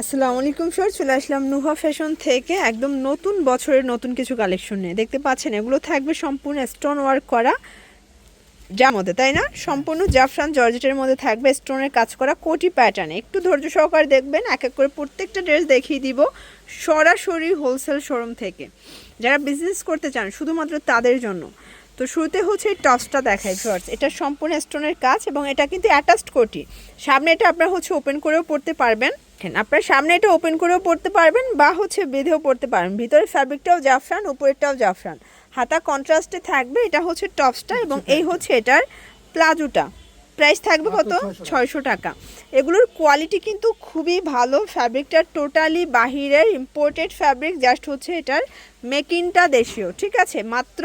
আসসালামু আলাইকুম স্যার চলে আসলাম নুহা ফ্যাশন থেকে। একদম নতুন বছরের নতুন কিছু কালেকশন নিয়ে। দেখতে পাচ্ছেন, এগুলো থাকবে সম্পূর্ণ স্টোন ওয়ার্ক করা যার মধ্যে, তাই না? সম্পূর্ণ জাফরান জর্জেটের মধ্যে থাকবে স্টোনের কাজ করা কোটি প্যাটার্নে একটু ধৈর্য সহকারে দেখবেন, এক এক করে প্রত্যেকটা ড্রেস দেখিয়ে দিব সরাসরি হোলসেল শোরুম থেকে। যারা বিজনেস করতে চান, শুধুমাত্র তাদের জন্য। তো শুরুতে হচ্ছে এই টপসটা দেখায় ফার্স্ট এটা সম্পূর্ণ স্টোনের কাজ এবং এটা কিন্তু অ্যাটাচড কোটি। সামনে এটা আপনারা হচ্ছে ওপেন করেও পড়তে পারবেন। দেখেন, আপনার সামনে এটা ওপেন করেও পড়তে পারবেন বা হচ্ছে বেঁধেও পড়তে পারবেন। ভিতরে ফ্যাব্রিকটাও জাফরান উপরেরটাও জাফরান। হাতা কন্ট্রাস্টে থাকবে এটা হচ্ছে টপসটা এবং এই হচ্ছে এটার প্লাজোটা। প্রাইস থাকবে কত? ছয়শো টাকা। এগুলোর কোয়ালিটি কিন্তু খুবই ভালো। ফ্যাব্রিকটা টোটালি বাহিরের ইম্পোর্টেড ফ্যাব্রিক জাস্ট হচ্ছে এটার মেকিংটা দেশীয় ঠিক আছে? মাত্র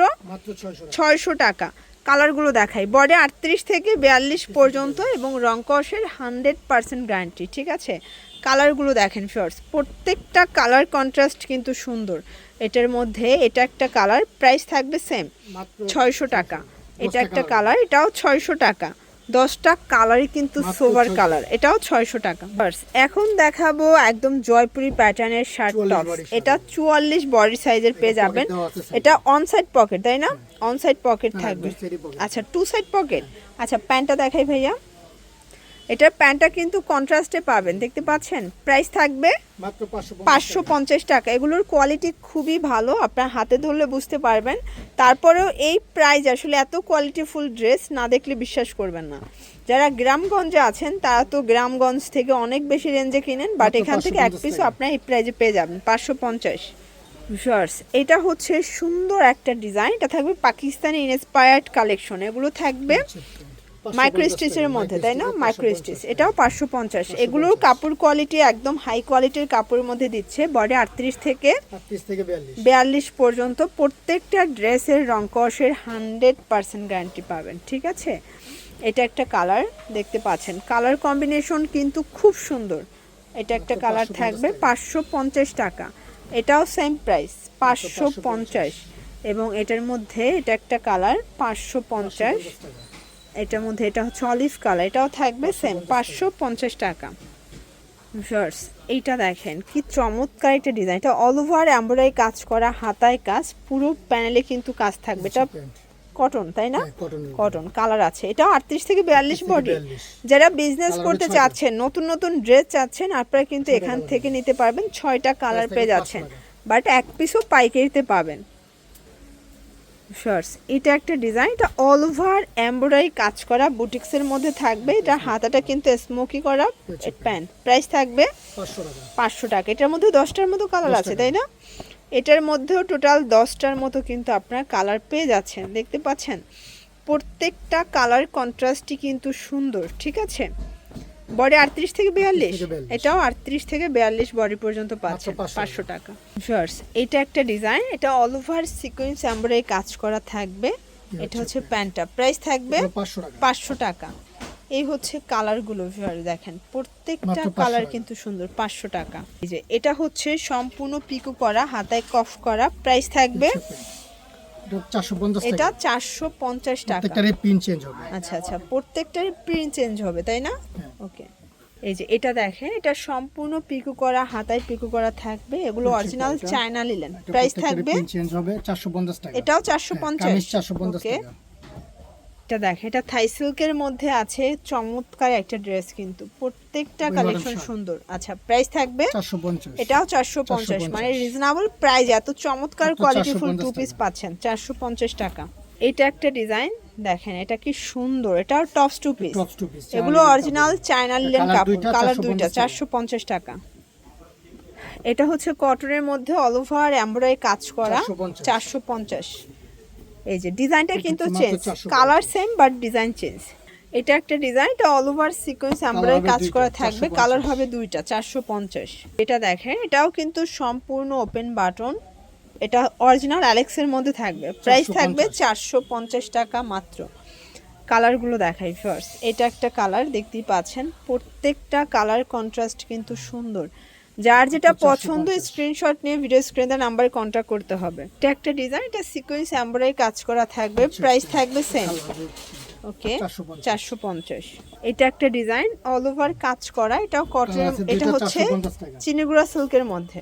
ছয়শো টাকা। কালারগুলো দেখাই। বডি আটত্রিশ থেকে বিয়াল্লিশ পর্যন্ত এবং রং কষের হান্ড্রেড পারসেন্ট গ্যারান্টি ঠিক আছে? কালারগুলো দেখেন ফিওর্স প্রত্যেকটা কালার কন্ট্রাস্ট কিন্তু সুন্দর। এটার মধ্যে এটা একটা কালার প্রাইস থাকবে সেম ছয়শো টাকা। এটা একটা কালার এটাও ছয়শো টাকা। দশটা কালারই কিন্তু সোভার কালার এটাও ছয়শো টাকা। এখন দেখাবো একদম জয়পুরি প্যাটার্নের শার্ট টপ এটা চুয়াল্লিশ বডি সাইজের পেয়ে যাবেন। এটা অন সাইড পকেট তাই না? অন সাইড পকেট থাকবে। আচ্ছা টু সাইড পকেট আচ্ছা প্যান্টটা দেখাই ভাইয়া। এটার প্যান্টটা কিন্তু কন্ট্রাস্টে পাবেন দেখতে পাচ্ছেন? প্রাইস থাকবে মাত্র পাঁচশো পঞ্চাশ টাকা। এগুলোর কোয়ালিটি খুবই ভালো আপনার হাতে ধরলে বুঝতে পারবেন। তারপরেও এই প্রাইস আসলে এত কোয়ালিটিফুল ড্রেস না দেখলে বিশ্বাস করবেন না। যারা গ্রামগঞ্জে আছেন তারা তো গ্রামগঞ্জ থেকে অনেক বেশি রেঞ্জে কিনেন বাট এখান থেকে এক পিসও আপনার এই প্রাইজে পেয়ে যাবেন পাঁচশো পঞ্চাশ। শার্টস এটা হচ্ছে সুন্দর একটা ডিজাইন এটা থাকবে পাকিস্তানি ইনস্পায়ার্ড কালেকশন এগুলো থাকবে মাইক্রো স্টিচের মধ্যে তাই না? মাইক্রো স্টিচ এটাও পাঁচশো পঞ্চাশ। এগুলোর কাপড় কোয়ালিটি একদম হাই কোয়ালিটির কাপড়ের মধ্যে দিচ্ছে। বডি আটত্রিশ থেকে বিয়াল্লিশ। বিয়াল্লিশ পর্যন্ত প্রত্যেকটা ড্রেসের রং কষের হান্ড্রেড পার্সেন্ট গ্যারান্টি পাবেন ঠিক আছে? এটা একটা কালার দেখতে পাচ্ছেন। কালার কম্বিনেশন কিন্তু খুব সুন্দর। এটা একটা কালার থাকবে পাঁচশো পঞ্চাশ টাকা। এটাও সেম প্রাইস পাঁচশো পঞ্চাশ। এবং এটার মধ্যে এটা একটা কালার পাঁচশো পঞ্চাশ। এটার মধ্যে এটা হচ্ছে অলিভ কালার এটাও থাকবে সেম পাঁচশো পঞ্চাশ টাকা। ভিউয়ার্স এইটা দেখেন কি চমৎকার একটা ডিজাইন এটা অল ওভার এমব্রয়ডারি কাজ করা হাতায় কাজ পুরো প্যানেলে কিন্তু কাজ থাকবে। এটা কটন তাই না? হ্যাঁ, কটন কালার আছে। এটা আটত্রিশ থেকে বিয়াল্লিশ বডি যারা বিজনেস করতে চাচ্ছেন নতুন নতুন ড্রেস চাচ্ছেন আপনারা কিন্তু এখান থেকে নিতে পারবেন ছয়টা কালার পেয়ে যাচ্ছেন। বাট এক পিসও পাইকারিতে পাবেন। শার্টস এটা একটা ডিজাইন এটা অল ওভার এমব্রয়ডারি কাজ করা বুটিক্সের মধ্যে থাকবে। এটা হাতাটা কিন্তু স্মোকি করা প্যান্ট প্রাইস থাকবে পাঁচশো টাকা। পাঁচশো টাকা। এটার মধ্যে দশটার মতো কালার আছে তাই না? এটার মধ্যেও টোটাল দশটার মতো কিন্তু আপনার কালার পেয়ে যাচ্ছেন। দেখতে পাচ্ছেন? প্রত্যেকটা কালার কন্ট্রাস্টই কিন্তু সুন্দর ঠিক আছে? বডি আটত্রিশ থেকে বিয়াল্লিশ? এটাও আটত্রিশ থেকে বিয়াল্লিশ বডি পর্যন্ত 500 পাঁচশো। টাকা। ফার্স এটা একটা ডিজাইন এটা অল ওভার সিকোয়েন্স এমব্রয়ডারি কাজ করা থাকবে। এটা হচ্ছে প্যান্টটা। প্রাইস থাকবে পাঁচশো টাকা। এই হচ্ছে কালারগুলো ভিউয়ার দেখেন। প্রত্যেকটা কালার কিন্তু সুন্দর পাঁচশো টাকা। এই যে এটা হচ্ছে সম্পূর্ণ পিকো করা হাতায় কফ করা। প্রাইস থাকবে এটা চারশো পঞ্চাশ টাকা। প্রত্যেকটারই পিন চেঞ্জ হবে। আচ্ছা আচ্ছা। প্রত্যেকটার প্রিন্ট চেঞ্জ হবে তাই না? এই যে এটা দেখেন এটা সম্পূর্ণ পিকো করা হাতায় পিকো করা থাকবে। এগুলো অরিজিনাল চায়না নিলেন প্রাইস থাকবে চেঞ্জ হবে চারশো পঞ্চাশ টাকা। এটাও চারশো হ্যাঁ, পঞ্চাশ কামিজ চারশো পঞ্চাশ ওকে টাকা। এটা দেখেন এটা থাই সিল্কের মধ্যে আছে চমৎকার একটা ড্রেস কিন্তু। প্রত্যেকটা কালেকশন সুন্দর। আচ্ছা প্রাইস থাকবে চারশো পঞ্চাশ। এটাও চারশো পঞ্চাশ। 450 মানে রিজনেবল প্রাইস এত চমৎকার মাত্র কোয়ালিটি ফুল টু পিস পাচ্ছেন চারশো পঞ্চাশ টাকা। এটা একটা ডিজাইন দেখেন এটা কি সুন্দর এটাও টপস টু পিস এগুলো অরিজিনাল চায়না লিলেন কাপড় কালার দুইটা। চারশো পঞ্চাশ টাকা। এটা হচ্ছে কটনের মধ্যে অল ওভার এমব্রয়ডারি কাজ করা 450 চারশো পঞ্চাশ। এই যে ডিজাইনটা কিন্তু change colour same but design change এটা একটা ডিজাইন এটা অল ওভার সিকোয়েন্স এমব্রয়ডারি কাজ করা থাকবে কালার হবে দুইটা চারশো পঞ্চাশ। এটা দেখেন এটাও কিন্তু সম্পূর্ণ ওপেন বাটন এটা অরিজিনাল অ্যালেক্সের মধ্যে থাকবে। প্রাইস থাকবে চারশো পঞ্চাশ টাকা মাত্র। কালারগুলো দেখাই ফার্স্ট এটা একটা কালার দেখতেই পাচ্ছেন। প্রত্যেকটা কালার কন্ট্রাস্ট কিন্তু সুন্দর। যার যেটা পছন্দ স্ক্রিনশট নিয়ে ভিডিও স্ক্রিনে নাম্বারে কন্ট্যাক্ট করতে হবে। এটা একটা ডিজাইন এটা সিকোয়েন্স এমব্রয়ডারি কাজ করা থাকবে। প্রাইস থাকবে সেম ওকে চারশো পঞ্চাশ। এটা একটা ডিজাইন অল ওভার কাজ করা। এটাও কটন এটা হচ্ছে 450 টাকা। চিনিগুড়া সিল্কের মধ্যে।